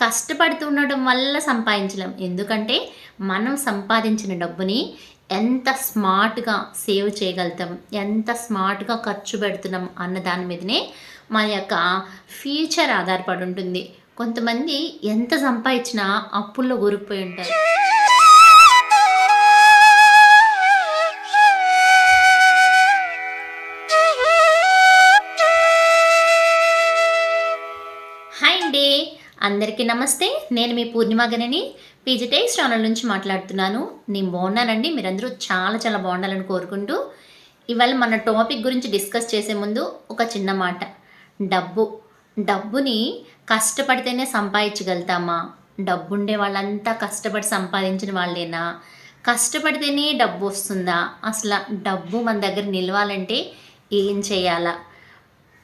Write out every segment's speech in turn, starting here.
కష్టపడుతుండడం వల్ల సంపాదించలేం. ఎందుకంటే మనం సంపాదించిన డబ్బుని ఎంత స్మార్ట్గా సేవ్ చేయగలుగుతాం ఎంత స్మార్ట్గా ఖర్చు పెడుతున్నాం అన్న దాని మీదనే మన యొక్క ఫ్యూచర్ ఆధారపడి ఉంటుంది. కొంతమంది ఎంత సంపాదించినా అప్పుల్లో కూరుకుపోయి ఉంటారు. అందరికీ నమస్తే. నేను మీ పూర్ణిమ గనని పీజిటెక్స్ ఛానల్ నుంచి మాట్లాడుతున్నాను. నేను బాగున్నానండి. మీరందరూ చాలా చాలా బాగుండాలని కోరుకుంటూ ఇవాళ మన టాపిక్ గురించి డిస్కస్ చేసే ముందు ఒక చిన్న మాట. డబ్బు. డబ్బుని కష్టపడితేనే సంపాదించగలుగుతామా? డబ్బు ఉండే వాళ్ళంతా కష్టపడి సంపాదించిన వాళ్ళేనా? కష్టపడితేనే డబ్బు వస్తుందా? అసలు డబ్బు మన దగ్గర నిలవాలంటే ఏం చేయాలా?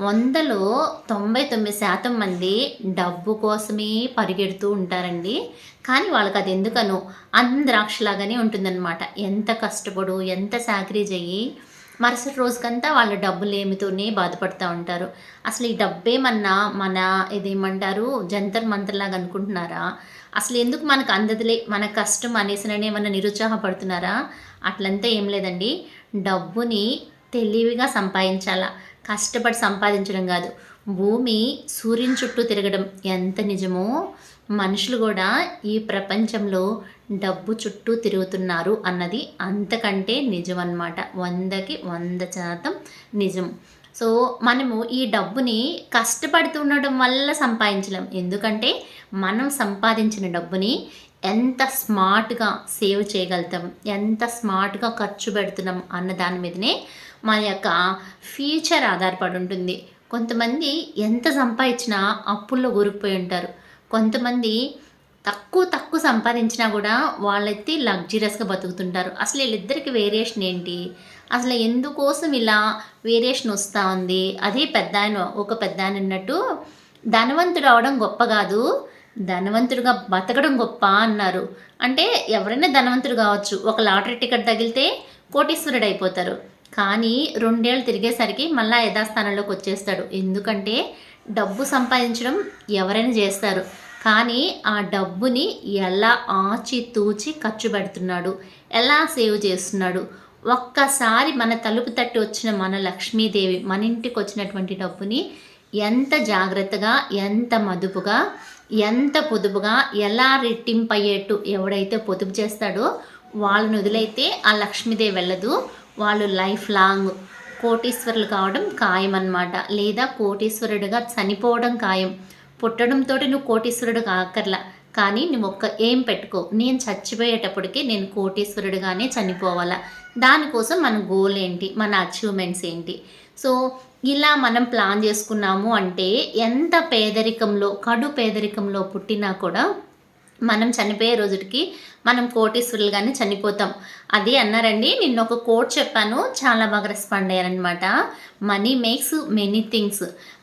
వందలో తొంభై తొమ్మిది శాతం మంది డబ్బు కోసమే పరిగెడుతూ ఉంటారండి. కానీ వాళ్ళకి అది ఎందుకనో అంద్రాక్షలాగానే ఉంటుందన్నమాట. ఎంత కష్టపడు ఎంత సాక్రీజ్ అయ్యి మరుసటి రోజుకంతా వాళ్ళ డబ్బులు ఏమితోనే బాధపడుతూ ఉంటారు. అసలు ఈ డబ్బేమన్నా మన ఇదేమంటారు జంతర్ మంత్రలాగా అనుకుంటున్నారా? అసలు ఎందుకు మనకు అందదులే మన కష్టం అనేసిననే ఏమన్నా నిరుత్సాహపడుతున్నారా అట్లంతా ఏం లేదండి. డబ్బుని తెలివిగా సంపాదించాలా. కష్టపడి సంపాదించడం కాదు. భూమి సూర్యుని చుట్టూ తిరగడం ఎంత నిజమో మనుషులు కూడా ఈ ప్రపంచంలో డబ్బు చుట్టూ తిరుగుతున్నారు అన్నది అంతకంటే నిజం అన్నమాట వందకి వంద శాతం నిజం. సో మనము ఈ డబ్బుని కష్టపడుతుండడం వల్ల సంపాదించలేం. ఎందుకంటే మనం సంపాదించిన డబ్బుని ఎంత స్మార్ట్గా సేవ్ చేయగలుగుతాం ఎంత స్మార్ట్గా ఖర్చు పెడుతున్నాం అన్న దాని మీదనే మన యొక్క ఫ్యూచర్ ఆధారపడి ఉంటుంది. కొంతమంది ఎంత సంపాదించినా అప్పుల్లో కూరుకుపోయి ఉంటారు. కొంతమంది తక్కువ తక్కువ సంపాదించినా కూడా వాళ్ళైతే లగ్జరియస్గా బతుకుతుంటారు. అసలు వీళ్ళిద్దరికి వేరియేషన్ ఏంటి? అసలు ఎందుకోసం ఇలా వేరియేషన్ వస్తూ ఉంది? అదే పెద్ద ఆయన ఒక పెద్ద ఆయన అన్నట్టు ధనవంతుడు అవడం గొప్ప కాదు ధనవంతుడిగా బతకడం గొప్ప అన్నారు. అంటే ఎవరైనా ధనవంతుడు కావచ్చు. ఒక లాటరీ టికెట్ తగిలితే కోటీశ్వరుడు అయిపోతారు. కానీ రెండేళ్ళు తిరిగేసరికి మళ్ళీ యథాస్థానంలోకి వచ్చేస్తాడు. ఎందుకంటే డబ్బు సంపాదించడం ఎవరైనా చేస్తారు. కానీ ఆ డబ్బుని ఎలా ఆచితూచి ఖర్చు పెడుతున్నాడు ఎలా సేవ్ చేస్తున్నాడు ఒక్కసారి మన తలుపు తట్టి వచ్చిన మన లక్ష్మీదేవి మన ఇంటికి వచ్చినటువంటి డబ్బుని ఎంత జాగ్రత్తగా ఎంత మదుపుగా ఎంత పొదుపుగా ఎలా రెట్టింపయ్యేట్టు ఎవడైతే పొదుపు చేస్తాడో వాళ్ళని వదిలైతే ఆ లక్ష్మీదేవి వెళ్ళదు. వాళ్ళు లైఫ్ లాంగ్ కోటీశ్వరులు కావడం ఖాయం అన్నమాట లేదా కోటీశ్వరుడుగా చనిపోవడం ఖాయం. పుట్టడంతో నువ్వు కోటీశ్వరుడు కాకర్లా కానీ నువ్వు ఒక్క ఏం పెట్టుకో. నేను చచ్చిపోయేటప్పటికి నేను కోటీశ్వరుడుగానే చనిపోవాలా. దానికోసం మన గోల్ ఏంటి? మన అచీవ్మెంట్స్ ఏంటి? సో ఇలా మనం ప్లాన్ చేసుకున్నాము అంటే ఎంత పేదరికంలో కడు పేదరికంలో పుట్టినా కూడా మనం చనిపోయే రోజుకి మనం కోటీశ్వరులుగానే చనిపోతాం. అది అన్నారండి. నిన్న ఒక కోట్ చెప్పాను. చాలా బాగా రెస్పాండ్ అయ్యారనమాట మనీ మేక్స్ మెనీ థింగ్స్.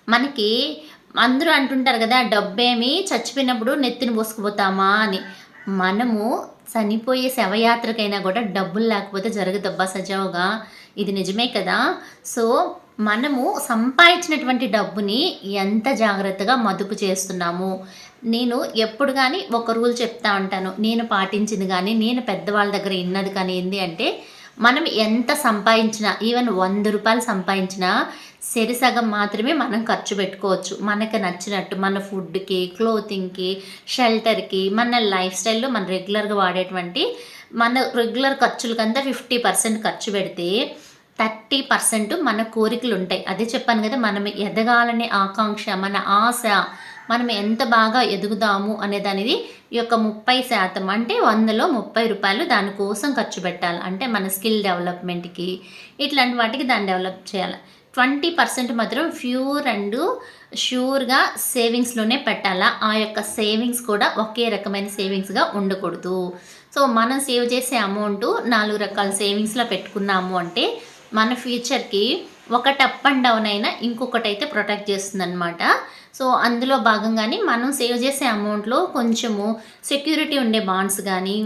మనకి అందరూ అంటుంటారు కదా డబ్బేమి చచ్చిపోయినప్పుడు నెత్తిని పోసుకుపోతామా అని. మనము చనిపోయే శవయాత్రకైనా కూడా డబ్బులు లేకపోతే జరగదబ్బా సజావుగా. ఇది నిజమే కదా. సో మనము సంపాదించినటువంటి డబ్బుని ఎంత జాగ్రత్తగా మదుపు చేస్తున్నాము? నేను ఎప్పుడు కానీ ఒక రూల్ చెప్తా ఉంటాను. నేను పాటించింది కానీ నేను పెద్దవాళ్ళ దగ్గర విన్నది కానీ ఏంటి అంటే మనం ఎంత సంపాదించినా ఈవెన్ వంద రూపాయలు సంపాదించినా సరిసగం మాత్రమే మనం ఖర్చు పెట్టుకోవచ్చు. మనకు నచ్చినట్టు మన ఫుడ్కి క్లోతింగ్కి షెల్టర్కి మన లైఫ్ స్టైల్లో మన రెగ్యులర్గా వాడేటువంటి మన రెగ్యులర్ ఖర్చులకంతా ఫిఫ్టీ పర్సెంట్ ఖర్చు పెడితే థర్టీ పర్సెంట్ మన కోరికలు ఉంటాయి. అదే చెప్పాను కదా మనం ఎదగాలనే ఆకాంక్ష మన ఆశ మనం ఎంత బాగా ఎదుగుదాము అనేది ఈ యొక్క ముప్పై శాతం అంటే వందలో ముప్పై రూపాయలు దానికోసం ఖర్చు పెట్టాలి. అంటే మన స్కిల్ డెవలప్మెంట్కి ఇట్లాంటి వాటికి దాన్ని డెవలప్ చేయాలి. ట్వంటీ పర్సెంట్ మాత్రం ప్యూర్ అండ్ ష్యూర్గా సేవింగ్స్లోనే పెట్టాలా? ఆ యొక్క సేవింగ్స్ కూడా ఒకే రకమైన సేవింగ్స్గా ఉండకూడదు. సో మనం సేవ్ చేసే అమౌంట్ నాలుగు రకాల సేవింగ్స్లో పెట్టుకున్నాము అంటే మన ఫ్యూచర్కి ఒకటి అప్ అండ్ డౌన్ అయినా ఇంకొకటి అయితే ప్రొటెక్ట్ చేస్తుంది అనమాట సో అందులో భాగంగానే మనం సేవ్ చేసే అమౌంట్లో కొంచెము సెక్యూరిటీ ఉండే బాండ్స్ కానీ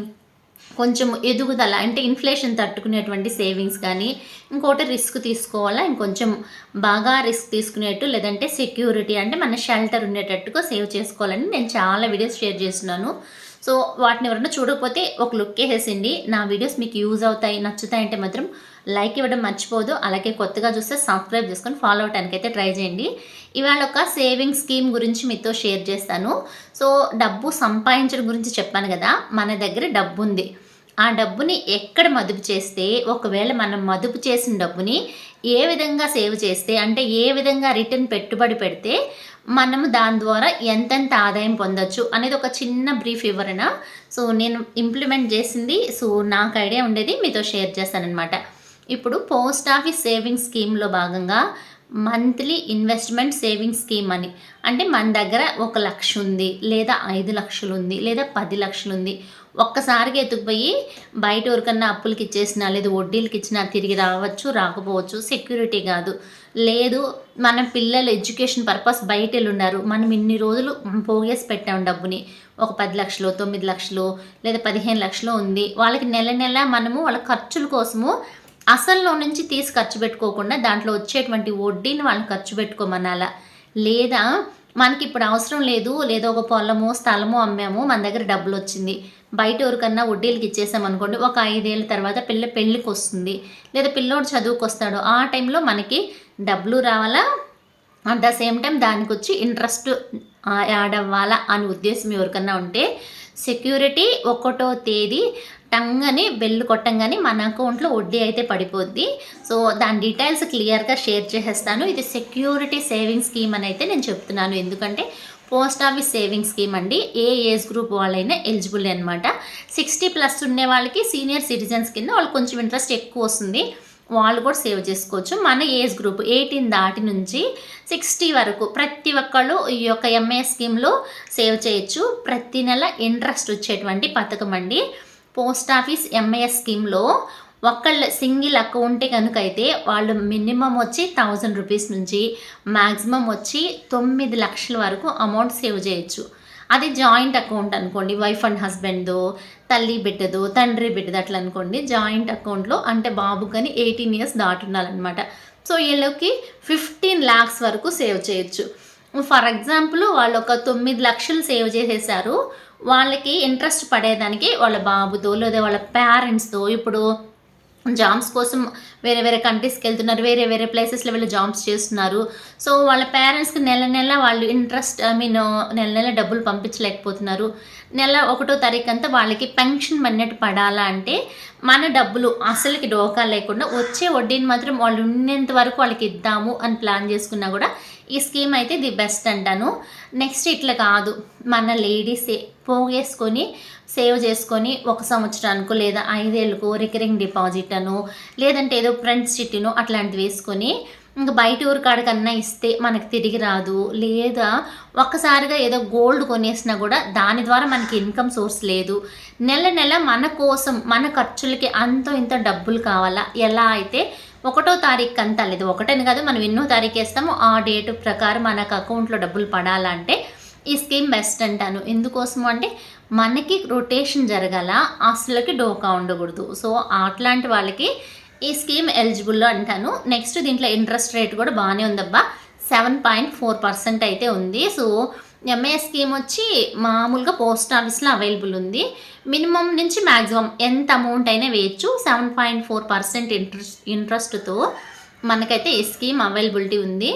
కొంచెం ఎదుగుదల అంటే ఇన్ఫ్లేషన్ తట్టుకునేటువంటి సేవింగ్స్ కానీ ఇంకోటి రిస్క్ తీసుకోవాలా ఇంకొంచెం బాగా రిస్క్ తీసుకునేట్టు లేదంటే సెక్యూరిటీ అంటే మన షెల్టర్ ఉండేటట్టుగా సేవ్ చేసుకోవాలని నేను చాలా వీడియోస్ షేర్ చేస్తున్నాను. సో వాటిని ఎవరైనా చూడకపోతే ఒక లుక్ వేసేసిండి నా వీడియోస్ మీకు యూజ్ అవుతాయి నచ్చుతాయంటే మాత్రం లైక్ ఇవ్వడం మర్చిపోదు. అలాగే కొత్తగా చూస్తే సబ్స్క్రైబ్ చేసుకొని ఫాలో అవడానికి అయితే ట్రై చేయండి. ఇవాళ ఒక సేవింగ్ స్కీమ్ గురించి మీతో షేర్ చేస్తాను. సో డబ్బు సంపాదించడం గురించి చెప్పాను కదా మన దగ్గర డబ్బు ఉంది ఆ డబ్బుని ఎక్కడ మదుపు చేస్తే ఒకవేళ మనం మదుపు చేసిన డబ్బుని ఏ విధంగా సేవ్ చేస్తే అంటే ఏ విధంగా రిటర్న్ పెట్టుబడి పెడితే మనము దాని ద్వారా ఎంతెంత ఆదాయం పొందొచ్చు అనేది ఒక చిన్న బ్రీఫ్ వివరణ. సో నేను ఇంప్లిమెంట్ చేసింది. సో నాకు ఐడియా ఉండేది మీతో షేర్ చేస్తానన్నమాట. ఇప్పుడు పోస్ట్ ఆఫీస్ సేవింగ్స్ స్కీమ్లో భాగంగా మంత్లీ ఇన్వెస్ట్మెంట్ సేవింగ్ స్కీమ్ అని. అంటే మన దగ్గర ఒక లక్ష ఉంది లేదా ఐదు లక్షలు ఉంది లేదా పది లక్షలు ఉంది. ఒక్కసారిగా ఎత్తుకుపోయి బయట ఎవరికన్నా అప్పులకి ఇచ్చేసినా లేదా వడ్డీలకి ఇచ్చినా తిరిగి రావచ్చు రాకపోవచ్చు సెక్యూరిటీ కాదు. లేదు మన పిల్లల ఎడ్యుకేషన్ పర్పస్ బయట వెళ్ళున్నారు. మనం ఇన్ని రోజులు పోగేసి పెట్టాం డబ్బుని. ఒక పది లక్షలు తొమ్మిది లక్షలు లేదా పదిహేను లక్షలు ఉంది. వాళ్ళకి నెల నెల మనము వాళ్ళ ఖర్చుల కోసము అసల్లో నుంచి తీసి ఖర్చు పెట్టుకోకుండా దాంట్లో వచ్చేటువంటి వడ్డీని వాళ్ళని ఖర్చు పెట్టుకోమనాలా? లేదా మనకి ఇప్పుడు అవసరం లేదు లేదా ఒక పొలము స్థలము అమ్మాము మన దగ్గర డబ్బులు వచ్చింది బయట ఎవరికన్నా వడ్డీలకి ఇచ్చేసాం అనుకోండి ఒక ఐదేళ్ళ తర్వాత పిల్ల పెళ్ళికి వస్తుంది లేదా పిల్లోడు చదువుకు వస్తాడు ఆ టైంలో మనకి డబ్బులు రావాలా? అట్ ద సేమ్ టైం దానికి వచ్చి ఇంట్రెస్ట్ యాడ్ అవ్వాలా అని ఉద్దేశం ఎవరికన్నా ఉంటే సెక్యూరిటీ ఒకటో తేదీ టంగని బెల్లు కొట్టంగానే మన అకౌంట్లో వడ్డీ అయితే పడిపోద్ది. సో దాని డీటెయిల్స్ క్లియర్గా షేర్ చేసేస్తాను. ఇది సెక్యూరిటీ సేవింగ్ స్కీమ్ అని అయితే నేను చెప్తున్నాను. ఎందుకంటే పోస్ట్ ఆఫీస్ సేవింగ్ స్కీమ్ అండి. ఏ ఏజ్ గ్రూప్ వాళ్ళైనా ఎలిజిబుల్ అనమాట సిక్స్టీ ప్లస్ ఉండే వాళ్ళకి సీనియర్ సిటిజన్స్ కింద వాళ్ళు కొంచెం ఇంట్రెస్ట్ ఎక్కువ వస్తుంది. వాళ్ళు కూడా సేవ్ చేసుకోవచ్చు. మన ఏజ్ గ్రూప్ ఎయిటీన్ దాటి నుంచి సిక్స్టీ వరకు ప్రతి ఒక్కళ్ళు ఈ యొక్క ఎంఏ స్కీమ్లో సేవ్ చేయొచ్చు. ప్రతి నెల ఇంట్రెస్ట్ వచ్చేటువంటి పథకం అండి. పోస్ట్ ఆఫీస్ ఎంఐఎస్ స్కీమ్లో ఒక్కళ్ళ సింగిల్ అకౌంటే కనుక అయితే వాళ్ళు మినిమం వచ్చి థౌజండ్ రూపీస్ నుంచి మ్యాక్సిమం వచ్చి తొమ్మిది లక్షల వరకు అమౌంట్ సేవ్ చేయొచ్చు. అది జాయింట్ అకౌంట్ అనుకోండి వైఫ్ అండ్ హస్బెండ్దో తల్లి బిడ్డదో తండ్రి బిడ్డది అట్లా అనుకోండి జాయింట్ అకౌంట్లో అంటే బాబు కానీ ఎయిటీన్ ఇయర్స్ దాటున్నారనమాట సో వీళ్ళకి ఫిఫ్టీన్ ల్యాక్స్ వరకు సేవ్ చేయొచ్చు. ఫర్ ఎగ్జాంపుల్ వాళ్ళు ఒక తొమ్మిది లక్షలు సేవ్ చేసేసారు వాళ్ళకి ఇంట్రెస్ట్ పడేదానికి వాళ్ళ బాబుతో లేదా వాళ్ళ పేరెంట్స్తో ఇప్పుడు జాబ్స్ కోసం వేరే వేరే కంట్రీస్కి వెళ్తున్నారు వేరే వేరే ప్లేసెస్లో వెళ్ళి జాబ్స్ చేస్తున్నారు. సో వాళ్ళ పేరెంట్స్కి నెల నెల వాళ్ళు ఇంట్రెస్ట్ ఐ మీన్ నెల నెల డబ్బులు పంపించలేకపోతున్నారు. నెల ఒకటో తారీఖు అంతా వాళ్ళకి పెన్షన్ అన్నట్టు పడాలా అంటే మన డబ్బులు అసలుకి డోకా లేకుండా వచ్చే వడ్డీని మాత్రం వాళ్ళు ఉన్నంత వరకు వాళ్ళకి ఇద్దాము అని ప్లాన్ చేసుకున్నా కూడా ఈ స్కీమ్ అయితే ది బెస్ట్ అంటాను. నెక్స్ట్ ఇట్లా కాదు. మన లేడీసే పోగేసుకొని సేవ్ చేసుకొని ఒక సంవత్సరానికో లేదా ఐదేళ్ళకో రికరింగ్ డిపాజిట్ అను లేదంటే ఏదో ఫ్రెండ్స్ చిట్టినో అట్లాంటివి వేసుకొని ఇంకా బయట ఊరి కాడికన్నా ఇస్తే మనకి తిరిగి రాదు. లేదా ఒక్కసారిగా ఏదో గోల్డ్ కొనేసినా కూడా దాని ద్వారా మనకి ఇన్కమ్ సోర్స్ లేదు. నెల నెల మన కోసం మన ఖర్చులకి అంత ఇంత డబ్బులు కావాలా? ఎలా అయితే ఒకటో తారీఖు అంతా లేదు. ఒకటని కాదు మనం ఎన్నో తారీఖు వేస్తామో ఆ డేట్ ప్రకారం మనకు అకౌంట్లో డబ్బులు పడాలంటే ఈ స్కీమ్ బెస్ట్ అంటాను. ఎందుకోసం అంటే మనకి రొటేషన్ జరగాల ఆస్తులకి డోకా ఉండకూడదు. సో అట్లాంటి వాళ్ళకి ఈ స్కీమ్ ఎలిజిబుల్ అంటాను. నెక్స్ట్ దీంట్లో ఇంట్రెస్ట్ రేట్ కూడా బాగానే ఉందబ్బా. సెవెన్ పాయింట్ ఫోర్ పర్సెంట్ అయితే ఉంది. సో ఎంఏ స్కీమ్ వచ్చి మామూలుగా పోస్ట్ ఆఫీస్లో అవైలబుల్ ఉంది. మినిమం నుంచి మ్యాక్సిమం ఎంత అమౌంట్ అయినా వేయచ్చు. Seven point four percent interest ఇంట్రెస్ట్తో మనకైతే ఈ స్కీమ్ అవైలబిలిటీ ఉంది.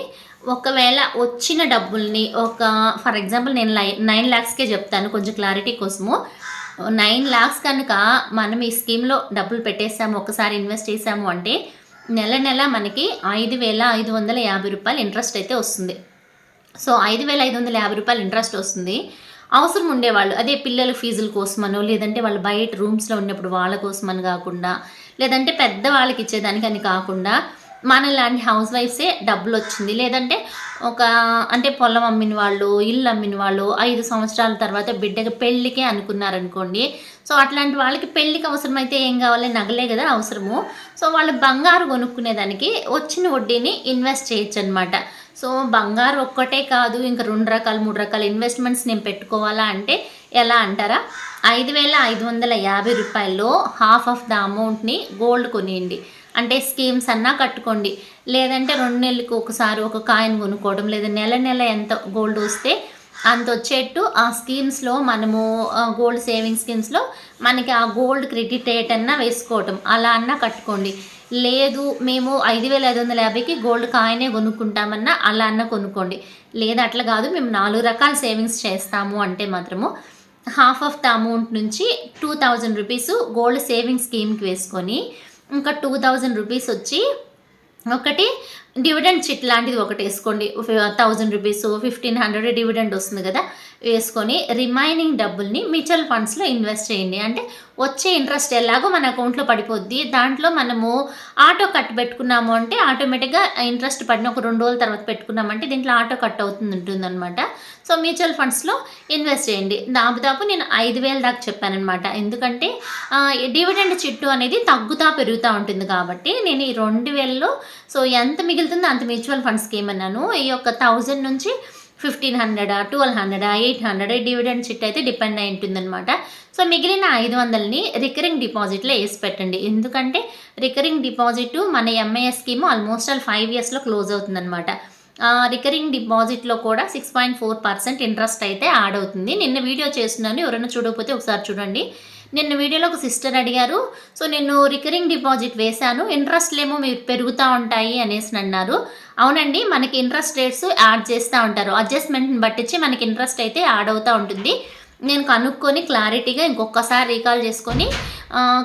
ఒకవేళ వచ్చిన డబ్బుల్ని ఒక ఫర్ ఎగ్జాంపుల్ నేను లై నైన్ ల్యాక్స్కే చెప్తాను కొంచెం క్లారిటీ కోసము. నైన్ ల్యాక్స్ కనుక మనం ఈ స్కీమ్లో డబ్బులు పెట్టేసాము ఒకసారి ఇన్వెస్ట్ చేసాము అంటే నెల నెల మనకి ఐదు వేల ఐదు వందల యాభై రూపాయలు ఇంట్రెస్ట్ అయితే వస్తుంది. సో ఐదు వేల ఐదు వందల యాభై రూపాయలు ఇంట్రెస్ట్ వస్తుంది. అవసరం ఉండేవాళ్ళు అదే పిల్లల ఫీజుల కోసమనో లేదంటే వాళ్ళు బయట రూమ్స్లో ఉన్నప్పుడు వాళ్ళ కోసమని కాకుండా లేదంటే పెద్ద వాళ్ళకి ఇచ్చేదానికని కాకుండా మన లాంటి హౌస్ వైఫ్సే డబ్బులు వచ్చింది. లేదంటే ఒక అంటే పొలం అమ్మిన వాళ్ళు ఇల్లు అమ్మిన వాళ్ళు ఐదు సంవత్సరాల తర్వాత బిడ్డకి పెళ్ళికే అనుకున్నారనుకోండి. సో అట్లాంటి వాళ్ళకి పెళ్ళికి అవసరమైతే ఏం కావాలి? నగలే కదా అవసరము. సో వాళ్ళు బంగారు కొనుక్కునేదానికి వచ్చిన వడ్డీని ఇన్వెస్ట్ చేయొచ్చు అనమాట సో బంగారు ఒక్కటే కాదు ఇంకా రెండు రకాలు మూడు రకాల ఇన్వెస్ట్మెంట్స్ నేను పెట్టుకోవాలా అంటే ఎలా అంటారా? ఐదు వేల ఐదు వందల యాభై రూపాయల్లో హాఫ్ ఆఫ్ ద అమౌంట్ని గోల్డ్ కొనియండి. అంటే స్కీమ్స్ అన్నా కట్టుకోండి. లేదంటే రెండు నెలలకు ఒకసారి ఒక కాయిన్ కొనుక్కోవడం లేదా నెల నెల ఎంత గోల్డ్ వస్తే అంత వచ్చేట్టు ఆ స్కీమ్స్లో మనము గోల్డ్ సేవింగ్ స్కీమ్స్లో మనకి ఆ గోల్డ్ క్రెడిట్ రేట్ అన్నా వేసుకోవటం. అలా అన్నా కట్టుకోండి. లేదు మేము ఐదు వేల ఐదు వందల యాభైకి గోల్డ్ కాయనే కొనుక్కుంటామన్నా అలా అన్నా కొనుక్కోండి. లేదా అట్లా కాదు మేము నాలుగు రకాల సేవింగ్స్ చేస్తాము అంటే మాత్రము హాఫ్ ఆఫ్ ద అమౌంట్ నుంచి two thousand rupees gold saving స్కీమ్కి వేసుకొని ఇంకా టూ థౌజండ్ రూపీస్ వచ్చి ఒకటి డివిడెండ్ చిట్ లాంటిది ఒకటి వేసుకోండి. Thousand rupees fifteen hundred dividend వస్తుంది కదా. వేసుకొని రిమైనింగ్ డబ్బుల్ని మ్యూచువల్ ఫండ్స్లో ఇన్వెస్ట్ చేయండి. అంటే వచ్చే ఇంట్రెస్ట్ ఎలాగో మన అకౌంట్లో పడిపోద్ది. దాంట్లో మనము ఆటో కట్ పెట్టుకున్నాము అంటే ఆటోమేటిక్గా ఇంట్రెస్ట్ పడిన ఒక రెండు రోజుల తర్వాత పెట్టుకున్నామంటే దీంట్లో ఆటో కట్ అవుతుంది ఉంటుందన్నమాట. సో మ్యూచువల్ ఫండ్స్లో ఇన్వెస్ట్ చేయండి. దాదాపు నేను ఐదు వేల దాకా చెప్పానమాట ఎందుకంటే డివిడెండ్ చిట్టు అనేది తగ్గుతా పెరుగుతూ ఉంటుంది కాబట్టి నేను ఈ రెండు వేలలో సో ఎంత వెళ్తుందో. అంత మ్యూచువల్ ఫండ్స్కి ఏమన్నాను ఈ యొక్క థౌజండ్ నుంచి fifteen hundred twelve hundred eight hundred dividend chit అయితే డిపెండ్ అయి ఉంటుందన్నమాట. సో మిగిలిన ఐదు వందలని రికరింగ్ డిపాజిట్లో వేసి పెట్టండి. ఎందుకంటే రికరింగ్ డిపాజిట్ మన MIS scheme almost all five ఇయర్స్లో క్లోజ్ అవుతుందన్నమాట. రికరింగ్ డిపాజిట్లో కూడా six point four percent interest అయితే యాడ్ అవుతుంది. నిన్న వీడియో చేస్తున్నాను ఎవరైనా చూడకపోతే ఒకసారి చూడండి. నిన్న వీడియోలో ఒక సిస్టర్ అడిగారు సో నేను రికరింగ్ డిపాజిట్ వేశాను ఇంట్రెస్ట్లేమో మీరు పెరుగుతూ ఉంటాయి అనేసి అన్నారు. అవునండి మనకి ఇంట్రెస్ట్ రేట్స్ యాడ్ చేస్తూ ఉంటారు. అడ్జస్ట్మెంట్ని బట్టించి మనకి ఇంట్రెస్ట్ అయితే యాడ్ అవుతూ ఉంటుంది. నేను కనుక్కొని క్లారిటీగా ఇంకొకసారి రీకాల్ చేసుకొని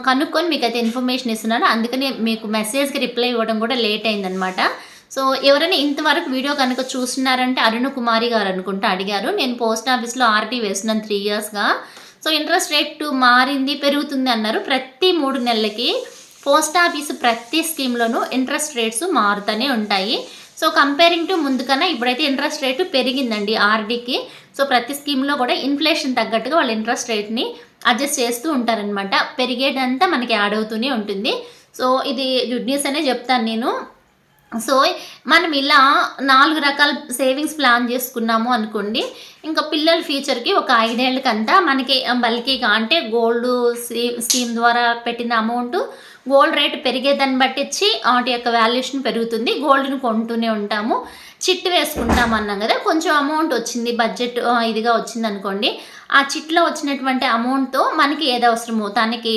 కనుక్కొని మీకు అయితే ఇన్ఫర్మేషన్ ఇస్తున్నాను. అందుకని మీకు మెసేజ్కి రిప్లై ఇవ్వడం కూడా లేట్ అయిందనమాట సో ఎవరైనా ఇంతవరకు వీడియో కనుక చూస్తున్నారంటే అరుణ కుమారి గారు అనుకుంటా అడిగారు. నేను పోస్ట్ ఆఫీస్లో ఆర్టీ వేస్తున్నాను త్రీ ఇయర్స్గా సో ఇంట్రెస్ట్ రేట్ మారింది పెరుగుతుంది అన్నారు. ప్రతి మూడు నెలలకి పోస్ట్ ఆఫీస్ ప్రతి స్కీమ్లోనూ ఇంట్రెస్ట్ రేట్స్ మారుతూనే ఉంటాయి. సో కంపేరింగ్ టు ముందు కన్నా ఇప్పుడైతే ఇంట్రెస్ట్ రేటు పెరిగిందండి ఆర్డీకి. సో ప్రతి స్కీమ్లో కూడా ఇన్ఫ్లేషన్ తగ్గట్టుగా వాళ్ళ ఇంట్రెస్ట్ రేట్ని అడ్జస్ట్ చేస్తూ ఉంటారనమాట పెరిగేదంతా మనకి యాడ్ అవుతూనే ఉంటుంది. సో ఇది గుడ్ న్యూస్ అనే చెప్తాను నేను. సో మనం ఇలా నాలుగు రకాల సేవింగ్స్ ప్లాన్ చేసుకున్నాము అనుకోండి ఇంకా పిల్లల ఫ్యూచర్కి ఒక ఐదేళ్ళకంతా మనకి బల్కీగా అంటే గోల్డ్ స్కీమ్ ద్వారా పెట్టిన అమౌంట్ గోల్డ్ రేట్ పెరిగేదాన్ని బట్టించి వాటి యొక్క వాల్యుయేషన్ పెరుగుతుంది. గోల్డ్ని కొంటూనే ఉంటాము. చిట్టు వేసుకుంటాం అన్నాం కదా కొంచెం అమౌంట్ వచ్చింది బడ్జెట్ ఇదిగా వచ్చింది అనుకోండి ఆ చిట్లో వచ్చినటువంటి అమౌంట్తో మనకి ఏది అవసరమో తనకి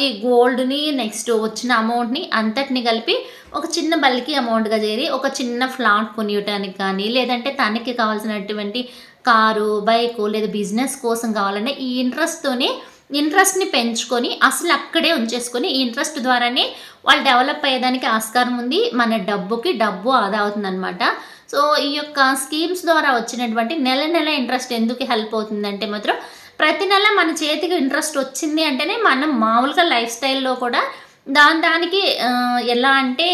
ఈ గోల్డ్ని నెక్స్ట్ వచ్చిన అమౌంట్ని అంతటిని కలిపి ఒక చిన్న బల్కి అమౌంట్గా చేరి ఒక చిన్న ఫ్లాట్ కొనియటానికి కానీ లేదంటే తనకి కావాల్సినటువంటి కారు బైకు లేదా బిజినెస్ కోసం కావాలంటే ఈ ఇంట్రెస్ట్తోనే ఇంట్రెస్ట్ని పెంచుకొని అసలు అక్కడే ఉంచేసుకొని ఈ ఇంట్రెస్ట్ ద్వారానే వాళ్ళు డెవలప్ అయ్యేదానికి ఆస్కారం ఉంది. మన డబ్బుకి డబ్బు ఆదా అవుతుందన్నమాట. సో ఈ యొక్క స్కీమ్స్ ద్వారా వచ్చినటువంటి నెల నెల ఇంట్రెస్ట్ ఎందుకు హెల్ప్ అవుతుందంటే మాత్రం ప్రతి నెల మన చేతికి ఇంట్రెస్ట్ వచ్చింది అంటేనే మనం మామూలుగా లైఫ్ స్టైల్లో కూడా దాని దానికి ఎలా అంటే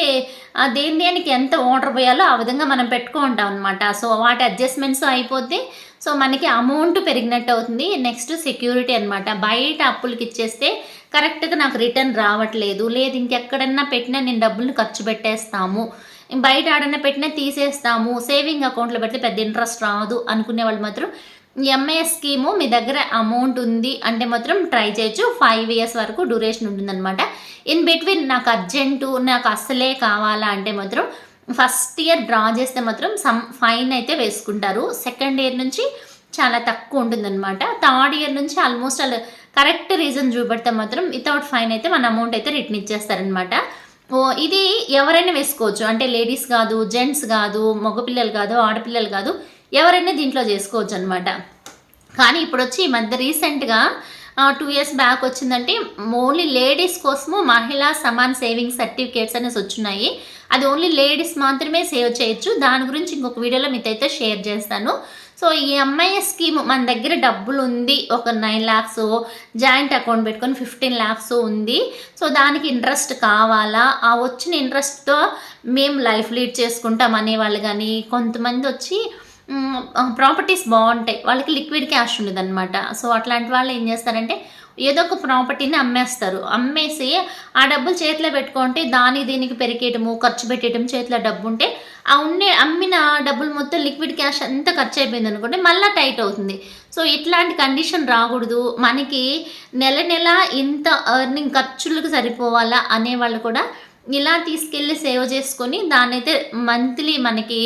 దేని దేనికి ఎంత ఆర్డర్ పోయాలో ఆ విధంగా మనం పెట్టుకుంటాం అనమాట సో వాటి అడ్జస్ట్మెంట్స్ అయిపోతే సో మనకి అమౌంట్ పెరిగినట్టు అవుతుంది. నెక్స్ట్ సెక్యూరిటీ అనమాట బయట అప్పులకి ఇచ్చేస్తే కరెక్ట్గా నాకు రిటర్న్ రావట్లేదు. లేదు ఇంకెక్కడన్నా పెట్టినా నేను డబ్బులు ఖర్చు పెట్టేస్తాము. బయట ఆడన్నా పెట్టినా తీసేస్తాము. సేవింగ్ అకౌంట్లో పెడితే పెద్ద ఇంట్రెస్ట్ రాదు అనుకునే వాళ్ళు మాత్రం ఎంఏ స్కీము మీ దగ్గర అమౌంట్ ఉంది అంటే మాత్రం ట్రై చేయొచ్చు. ఫైవ్ ఇయర్స్ వరకు డ్యూరేషన్ ఉంటుందన్నమాట. ఇన్ బిట్వీన్ నాకు అర్జెంటు నాకు అస్సలే కావాలా అంటే మాత్రం ఫస్ట్ ఇయర్ డ్రా చేస్తే మాత్రం సమ్ ఫైన్ అయితే వేసుకుంటారు. సెకండ్ ఇయర్ నుంచి చాలా తక్కువ ఉంటుందన్నమాట. థర్డ్ ఇయర్ నుంచి ఆల్మోస్ట్ వాళ్ళు కరెక్ట్ రీజన్ చూపెడితే మాత్రం వితౌట్ ఫైన్ అయితే మన అమౌంట్ అయితే రిటర్న్ ఇచ్చేస్తారనమాట ఇది ఎవరైనా వేసుకోవచ్చు. అంటే లేడీస్ కాదు జెంట్స్ కాదు మగపిల్లలు కాదు ఆడపిల్లలు కాదు ఎవరైనా దీంట్లో చేసుకోవచ్చు అనమాట కానీ ఇప్పుడు వచ్చి ఈ మధ్య రీసెంట్గా టూ ఇయర్స్ బ్యాక్ వచ్చిందంటే ఓన్లీ లేడీస్ కోసము మహిళా సమాన్ సేవింగ్ సర్టిఫికేట్స్ అనేసి వచ్చినాయి. అది ఓన్లీ లేడీస్ మాత్రమే సేవ్ చేయొచ్చు. దాని గురించి ఇంకొక వీడియోలో మీతో అయితే షేర్ చేస్తాను. సో ఈ అమ్మాయి స్కీమ్ మన దగ్గర డబ్బులు ఉంది ఒక నైన్ ల్యాక్స్ జాయింట్ అకౌంట్ పెట్టుకొని ఫిఫ్టీన్ ల్యాక్స్ ఉంది. సో దానికి ఇంట్రెస్ట్ కావాలా? ఆ వచ్చిన ఇంట్రెస్ట్తో మేము లైఫ్ లీడ్ చేసుకుంటాం అనేవాళ్ళు కానీ కొంతమంది వచ్చి ప్రాపర్టీస్ బాగుంటాయి. వాళ్ళకి లిక్విడ్ క్యాష్ ఉండదు అనమాట సో అట్లాంటి వాళ్ళు ఏం చేస్తారంటే ఏదో ఒక ప్రాపర్టీని అమ్మేస్తారు. అమ్మేసి ఆ డబ్బులు చేతిలో పెట్టుకుంటే దానికి దీనికి పెరిగేయటము ఖర్చు పెట్టేయటం చేతిలో డబ్బు ఉంటే ఆ ఉండే అమ్మిన డబ్బులు మొత్తం లిక్విడ్ క్యాష్ అంతా ఖర్చు అయిపోయింది అనుకోండి మళ్ళీ టైట్ అవుతుంది. సో ఇట్లాంటి కండిషన్ రాకూడదు. మనకి నెల నెల ఇంత ఎర్నింగ్ ఖర్చులకు సరిపోవాలా అనేవాళ్ళు కూడా ఇలా తీసుకెళ్ళి సేవ్ చేసుకొని దాన్నైతే మంత్లీ మనకి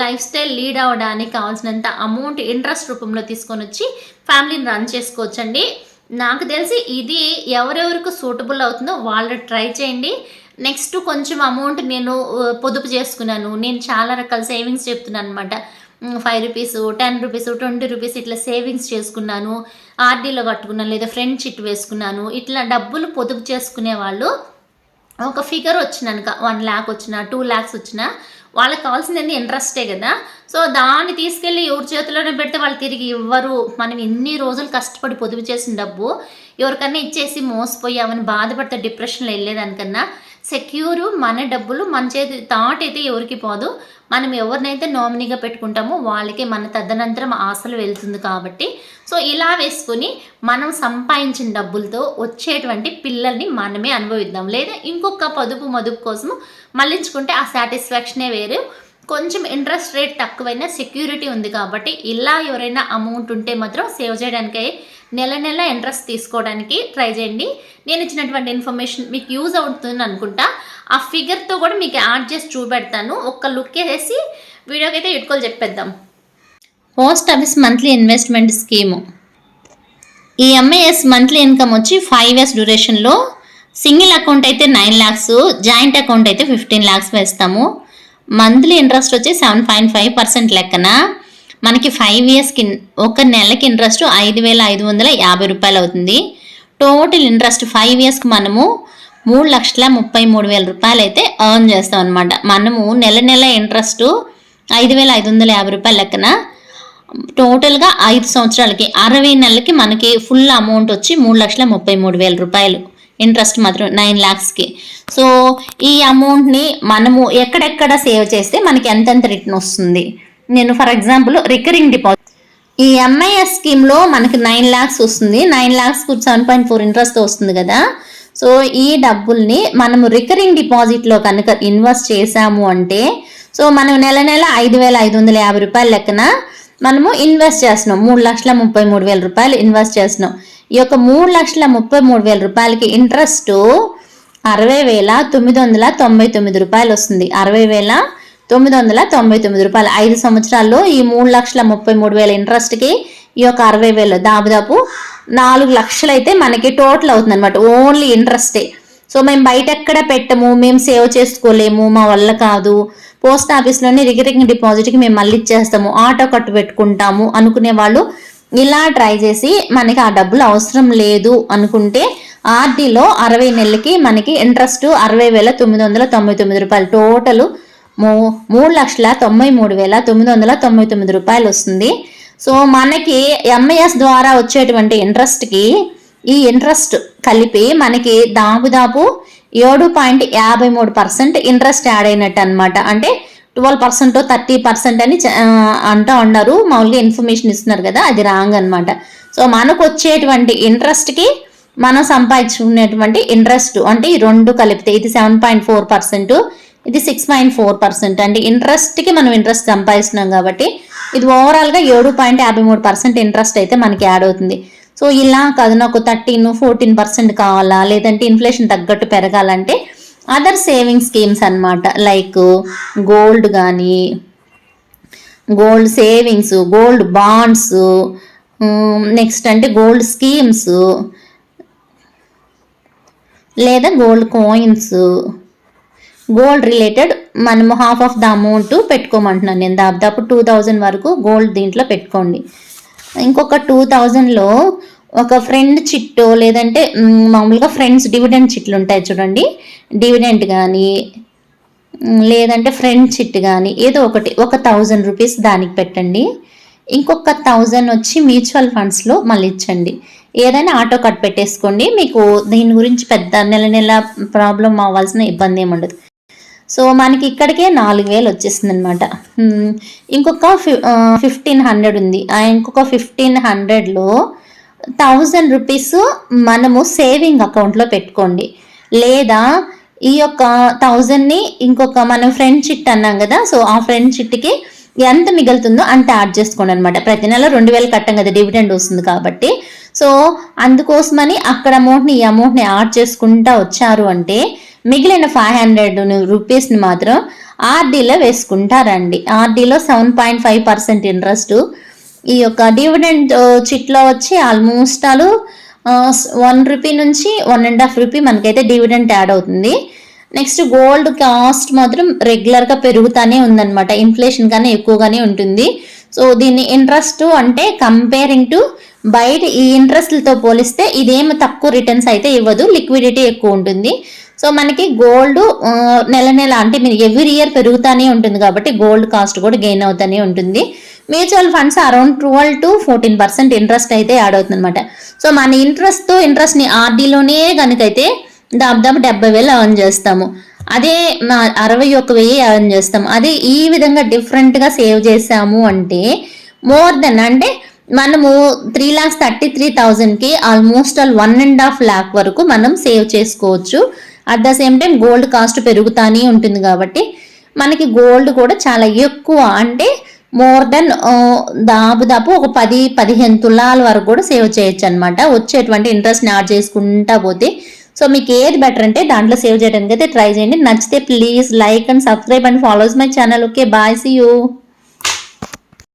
లైఫ్ స్టైల్ లీడ్ అవ్వడానికి కావాల్సినంత అమౌంట్ ఇంట్రెస్ట్ రూపంలో తీసుకొని వచ్చి ఫ్యామిలీని రన్ చేసుకోవచ్చండి. నాకు తెలిసి ఇది ఎవరెవరికి సూటబుల్ అవుతుందో వాళ్ళు ట్రై చేయండి. నెక్స్ట్ కొంచెం అమౌంట్ నేను పొదుపు చేసుకున్నాను. నేను చాలా రకాల సేవింగ్స్ చెప్తున్నాను అనమాట five rupees ten rupees twenty rupees ఇట్లా సేవింగ్స్ చేసుకున్నాను. ఆర్డీలో కట్టుకున్నాను లేదా ఫ్రెండ్ చిట్ వేసుకున్నాను. ఇట్లా డబ్బులు పొదుపు చేసుకునే వాళ్ళు ఒక ఫిగర్ వచ్చినాక వన్ ల్యాక్ వచ్చిన టూ ల్యాక్స్ వచ్చిన వాళ్ళకి కావాల్సింది ఇంట్రెస్టే కదా. సో దాన్ని తీసుకెళ్ళి ఎవరి చేతిలోనే పెడితే వాళ్ళు తిరిగి ఇవ్వరు. మనం ఎన్ని రోజులు కష్టపడి పొదుపు చేసిన డబ్బు ఎవరికన్నా ఇచ్చేసి మోసపోయామని బాధపడితే డిప్రెషన్లో వెళ్ళేదానికన్నా సెక్యూర్ మన డబ్బులు మన చేతి థాట్ అయితే ఎవరికి పోదు. మనం ఎవరినైతే నామినీగా పెట్టుకుంటామో వాళ్ళకి మన తదనంతరం ఆశలు వెళ్తుంది కాబట్టి. సో ఇలా వేసుకొని మనం సంపాదించిన డబ్బులతో వచ్చేటువంటి పిల్లల్ని మనమే అనుభవిద్దాం. లేదా ఇంకొక పొదుపు మదుపు కోసము మళ్ళించుకుంటే ఆ సాటిస్ఫాక్షనే వేరు. కొంచెం ఇంట్రెస్ట్ రేట్ తక్కువైనా సెక్యూరిటీ ఉంది కాబట్టి ఇలా ఎవరైనా అమౌంట్ ఉంటే మాత్రం సేవ్ చేయడానికి నెల నెల ఇంట్రెస్ట్ తీసుకోవడానికి ట్రై చేయండి. నేను ఇచ్చినటువంటి ఇన్ఫర్మేషన్ మీకు యూజ్ అవుతుంది అనుకుంటా. ఆ ఫిగర్తో కూడా మీకు యాడ్ చేసి చూపెడతాను. ఒక్క లుక్ వేసి వీడియోకి అయితే ఇటుకోలు చెప్పేద్దాం. Post office monthly investment scheme ఈ ఎంఐఎస్ మంత్లీ ఇన్కమ్ వచ్చి ఫైవ్ ఇయర్స్ డ్యూరేషన్లో సింగిల్ అకౌంట్ అయితే నైన్ ల్యాక్స్ జాయింట్ అకౌంట్ అయితే ఫిఫ్టీన్ ల్యాక్స్ వేస్తాము. మంత్లీ ఇంట్రెస్ట్ వచ్చి సెవెన్ పాయింట్ ఫైవ్ పర్సెంట్ లెక్కన. మనకి ఫైవ్ ఇయర్స్కి ఒక నెలకి ఇంట్రెస్ట్ ఐదు వేల ఐదు వందల యాభై రూపాయలు అవుతుంది. టోటల్ ఇంట్రెస్ట్ ఫైవ్ ఇయర్స్కి మనము మూడు లక్షల ముప్పై మూడు వేల రూపాయలు అయితే ఎర్న్ చేస్తాం అనమాట మనము నెల నెల ఇంట్రెస్ట్ ఐదు వేల ఐదు వందల యాభై రూపాయల లెక్కన టోటల్గా ఐదు సంవత్సరాలకి అరవై నెలలకి మనకి ఫుల్ అమౌంట్ వచ్చి మూడు లక్షల ముప్పై మూడు వేల రూపాయలు ఇంట్రెస్ట్ మాత్రం నైన్ ల్యాక్స్కి సో ఈ అమౌంట్ని మనము ఎక్కడెక్కడ సేవ్ చేస్తే మనకి ఎంతెంత రిటర్న్ వస్తుంది? నేను ఫర్ ఎగ్జాంపుల్ రికరింగ్ డిపాజిట్ ఈ ఎంఐఎస్ స్కీమ్లో మనకి నైన్ ల్యాక్స్ వస్తుంది. Nine lakhs seven point four interest వస్తుంది కదా. సో ఈ డబ్బుల్ని మనము రికరింగ్ డిపాజిట్లో కనుక ఇన్వెస్ట్ చేసాము అంటే సో మనం నెల నెల ఐదు వేల ఐదు వందల యాభై రూపాయల లెక్కన మనము ఇన్వెస్ట్ చేస్తున్నాం. మూడు లక్షల ముప్పై మూడు వేల రూపాయలు ఇన్వెస్ట్ చేస్తున్నాం. ఈ యొక్క మూడు లక్షల ముప్పై మూడు వేల రూపాయలకి ఇంట్రెస్ట్ అరవై వేల తొమ్మిది వందల తొంభై తొమ్మిది రూపాయలు వస్తుంది. అరవై వేల తొమ్మిది వందల తొంభై తొమ్మిది రూపాయలు. ఐదు సంవత్సరాల్లో ఈ మూడు లక్షల ముప్పై మూడు వేల ఇంట్రెస్ట్కి ఈ యొక్క అరవై వేలు దాదాపు నాలుగు లక్షలు అయితే మనకి టోటల్ అవుతుంది అనమాట ఓన్లీ ఇంట్రెస్టే. సో మేము బయట ఎక్కడ పెట్టము మేము సేవ్ చేసుకోలేము మా వల్ల కాదు. పోస్ట్ ఆఫీస్లోనే రికరింగ్ డిపాజిట్కి మేము మళ్ళీ ఇచ్చేస్తాము ఆటో కట్టు పెట్టుకుంటాము అనుకునే వాళ్ళు ఇలా ట్రై చేసి మనకి ఆ డబ్బులు అవసరం లేదు అనుకుంటే ఆర్డీలో అరవై నెలలకి మనకి ఇంట్రెస్ట్ అరవై వేల తొమ్మిది వందల తొంభై తొమ్మిది రూపాయలు టోటల్ మూ మూడు లక్షల తొంభై మూడు వేల తొమ్మిది వందల తొంభై తొమ్మిది రూపాయలు వస్తుంది. సో మనకి ఎంఐఎస్ ద్వారా వచ్చేటువంటి ఇంట్రెస్ట్కి ఈ ఇంట్రెస్ట్ కలిపి మనకి దాదాపు ఏడు పాయింట్ యాభై మూడు పర్సెంట్ ఇంట్రెస్ట్ యాడ్ అయినట్టు అనమాట అంటే ట్వెల్వ్ పర్సెంట్ థర్టీ పర్సెంట్ అని అంటూ ఉన్నారు. మామూలుగా ఇన్ఫర్మేషన్ ఇస్తున్నారు కదా అది రాంగ్ అనమాట సో మనకు వచ్చేటువంటి ఇంట్రెస్ట్కి మనం సంపాదించుకునేటువంటి ఇంట్రెస్ట్ అంటే ఈ రెండు కలిపితే ఇది సెవెన్ పాయింట్ ఫోర్ పర్సెంట్ ఇది సిక్స్ పాయింట్ ఫోర్ పర్సెంట్ అంటే ఇంట్రెస్ట్కి మనం ఇంట్రెస్ట్ సంపాదిస్తున్నాం కాబట్టి ఇది ఓవరాల్గా ఏడు పాయింట్ యాభై మూడు పర్సెంట్ ఇంట్రెస్ట్ అయితే మనకి యాడ్ అవుతుంది. సో ఇలా కాదు నాకు థర్టీన్ ఫోర్టీన్ పర్సెంట్ కావాలా లేదంటే ఇన్ఫ్లేషన్ తగ్గట్టు పెరగాలంటే అదర్ సేవింగ్ స్కీమ్స్ అనమాట లైక్ గోల్డ్ కానీ gold savings gold bonds next అంటే గోల్డ్ స్కీమ్స్ లేదా గోల్డ్ కాయిన్స్ గోల్డ్ రిలేటెడ్ మనము హాఫ్ ఆఫ్ ద అమౌంట్ పెట్టుకోమంటున్నాను నేను. దాదాపు టూ థౌజండ్ వరకు గోల్డ్ దీంట్లో పెట్టుకోండి. ఇంకొక టూ థౌజండ్లో ఒక ఫ్రెండ్ చిట్టో లేదంటే మామూలుగా ఫ్రెండ్స్ డివిడెండ్ చిట్లు ఉంటాయి చూడండి. డివిడెంట్ కానీ లేదంటే ఫ్రెండ్ చిట్ కానీ ఏదో ఒకటి ఒక థౌజండ్ రూపీస్ దానికి పెట్టండి. ఇంకొక థౌజండ్ వచ్చి మ్యూచువల్ ఫండ్స్లో మళ్ళీ ఇచ్చండి. ఏదైనా ఆటో కట్ పెట్టేసుకోండి. మీకు దీని గురించి పెద్ద నెల నెల ప్రాబ్లం అవ్వాల్సిన ఇబ్బంది ఏమి ఉండదు. సో మనకి ఇక్కడికే నాలుగు వేలు వచ్చేసింది అనమాట ఇంకొక ఫిఫ్టీన్ హండ్రెడ్ ఉంది. ఆ ఇంకొక ఫిఫ్టీన్ హండ్రెడ్లో థౌజండ్ రూపీస్ మనము సేవింగ్ అకౌంట్లో పెట్టుకోండి. లేదా ఈ యొక్క థౌజండ్ని ఇంకొక మనం ఫ్రెండ్ చిట్ అన్నాం కదా సో ఆ ఫ్రెండ్ చిట్కి ఎంత మిగులుతుందో అంత యాడ్ చేసుకోండి అనమాట ప్రతి నెల రెండు వేలు కట్టం కదా డివిడెండ్ వస్తుంది కాబట్టి. సో అందుకోసమని అక్కడ అమౌంట్ని ఈ అమౌంట్ని యాడ్ చేసుకుంటా వచ్చారు అంటే మిగిలిన ఫైవ్ హండ్రెడ్ రూపీస్ని మాత్రం ఆర్డీలో వేసుకుంటారండి. ఆర్డీలో seven point five percent interest ఈ యొక్క డివిడెండ్ uh, చిట్లో వచ్చి almost all uh, one rupee నుంచి వన్ అండ్ హాఫ్ రూపీ మనకైతే డివిడెంట్ యాడ్ అవుతుంది. నెక్స్ట్ గోల్డ్ కాస్ట్ మాత్రం రెగ్యులర్గా పెరుగుతూనే ఉందన్నమాట. ఇన్ఫ్లేషన్ కానీ ఎక్కువగానే ఉంటుంది. సో దీన్ని ఇంట్రెస్ట్ అంటే కంపేరింగ్ టు బయట ఈ ఇంట్రెస్ట్లతో పోలిస్తే ఇదేమి తక్కువ రిటర్న్స్ అయితే ఇవ్వదు. లిక్విడిటీ ఎక్కువ ఉంటుంది. సో మనకి గోల్డ్ నెల నెల అంటే మీరు ఎవ్రీ ఇయర్ పెరుగుతూనే ఉంటుంది కాబట్టి గోల్డ్ కాస్ట్ కూడా గెయిన్ అవుతూనే ఉంటుంది. Mutual funds around twelve to fourteen percent interest అయితే యాడ్ అవుతుంది అనమాట సో మన ఇంట్రెస్ట్తో ఇంట్రెస్ట్ని ఆర్డీలోనే కనుకైతే దాదాపు డెబ్బై వేలు అర్న్ చేస్తాము. అదే మా అరవై ఒక్క వెయ్యి అర్న్ చేస్తాము. అదే ఈ విధంగా డిఫరెంట్గా సేవ్ చేసాము అంటే మోర్ దెన్ అంటే మనము త్రీ ల్యాక్స్ థర్టీ త్రీ థౌజండ్కి almost all one and half lakh వరకు మనం సేవ్ చేసుకోవచ్చు. At the same time gold cost పెరుగుతానే ఉంటుంది కాబట్టి మనకి గోల్డ్ కూడా చాలా ఎక్కువ అంటే మోర్ uh, దెన్ దాదాపు ఒక పది పదిహేను తులాల వరకు కూడా సేవ్ చేయొచ్చు అనమాట వచ్చేటువంటి ఇంట్రెస్ట్ని యాడ్ చేసుకుంటా పోతే. సో మీకు ఏది బెటర్ అంటే దాంట్లో సేవ్ చేయడానికి అయితే ట్రై చేయండి. నచ్చితే please like and subscribe and follows my channel okay bye see you